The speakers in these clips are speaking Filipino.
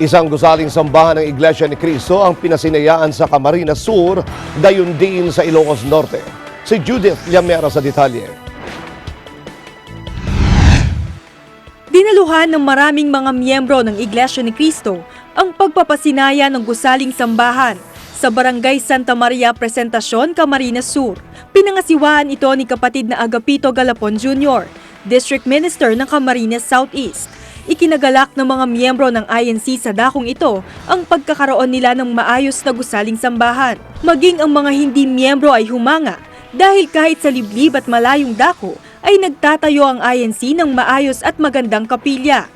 Isang gusaling sambahan ng Iglesia ni Cristo ang pinasinayaan sa Camarines Sur, dayon din sa Ilocos Norte. Si Judith Llamera sa detalye. Dinaluhan ng maraming mga miyembro ng Iglesia ni Cristo ang pagpapasinaya ng gusaling sambahan sa Barangay Santa Maria Presentacion, Camarines Sur. Pinangasiwaan ito ni kapatid na Agapito Galapon Jr., District Minister ng Camarines Southeast. Ikinagalak ng mga miyembro ng INC sa dakong ito ang pagkakaroon nila ng maayos na gusaling sambahan. Maging ang mga hindi miyembro ay humanga dahil kahit sa liblib at malayong dako ay nagtatayo ang INC ng maayos at magandang kapilya.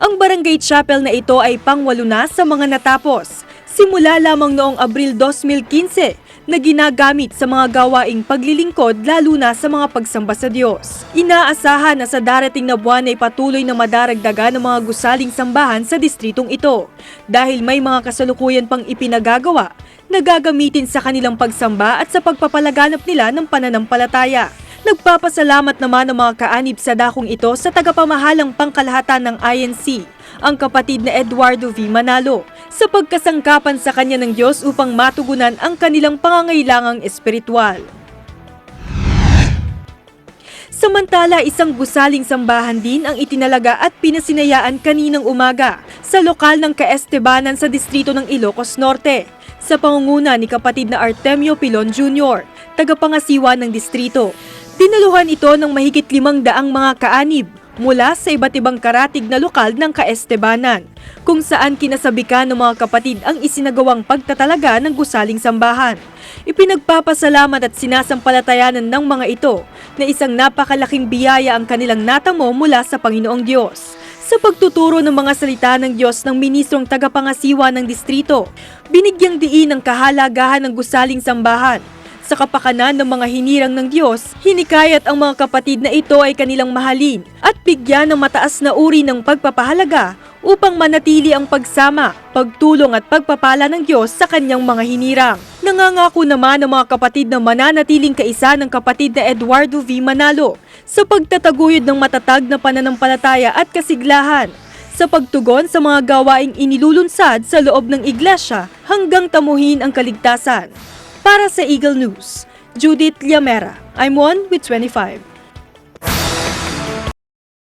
Ang barangay chapel na ito ay pangwalo na sa mga natapos. Simula lamang noong Abril 2015 na ginagamit sa mga gawaing paglilingkod lalo na sa mga pagsamba sa Diyos. Inaasahan na sa darating na buwan ay patuloy na madaragdagan ng mga gusaling sambahan sa distritong ito dahil may mga kasalukuyan pang ipinagagawa na gagamitin sa kanilang pagsamba at sa pagpapalaganap nila ng pananampalataya. Nagpapasalamat naman ang mga kaanib sa dakong ito sa tagapamahalang pangkalahatan ng INC, ang kapatid na Eduardo V. Manalo, sa pagkasangkapan sa kanya ng Diyos upang matugunan ang kanilang pangangailangang espiritual. Samantala, isang gusaling sambahan din ang itinalaga at pinasinayaan kaninang umaga sa lokal ng Kaestebanan sa distrito ng Ilocos Norte sa pangunguna ni kapatid na Artemio Pilon Jr., tagapangasiwa ng distrito. Dinaluhan ito ng mahigit limang daang mga kaanib mula sa iba't ibang karatig na lokal ng Kaestebanan, kung saan kinasabikan ng mga kapatid ang isinagawang pagtatalaga ng gusaling sambahan. Ipinagpapasalamat at sinasampalatayanan ng mga ito na isang napakalaking biyaya ang kanilang natamo mula sa Panginoong Diyos. Sa pagtuturo ng mga salita ng Diyos ng ministrong tagapangasiwa ng distrito, binigyang diin ang kahalagahan ng gusaling sambahan sa kapakanan ng mga hinirang ng Diyos, hinikayat ang mga kapatid na ito ay kanilang mahalin at bigyan ng mataas na uri ng pagpapahalaga upang manatili ang pagsama, pagtulong at pagpapala ng Diyos sa kanyang mga hinirang. Nangangako naman ang mga kapatid na mananatiling kaisa ng kapatid na Eduardo V. Manalo sa pagtataguyod ng matatag na pananampalataya at kasiglahan sa pagtugon sa mga gawaing inilulunsad sa loob ng iglesia hanggang tamuhin ang kaligtasan. Para sa Eagle News, Judith Liamera. I'm one with 25.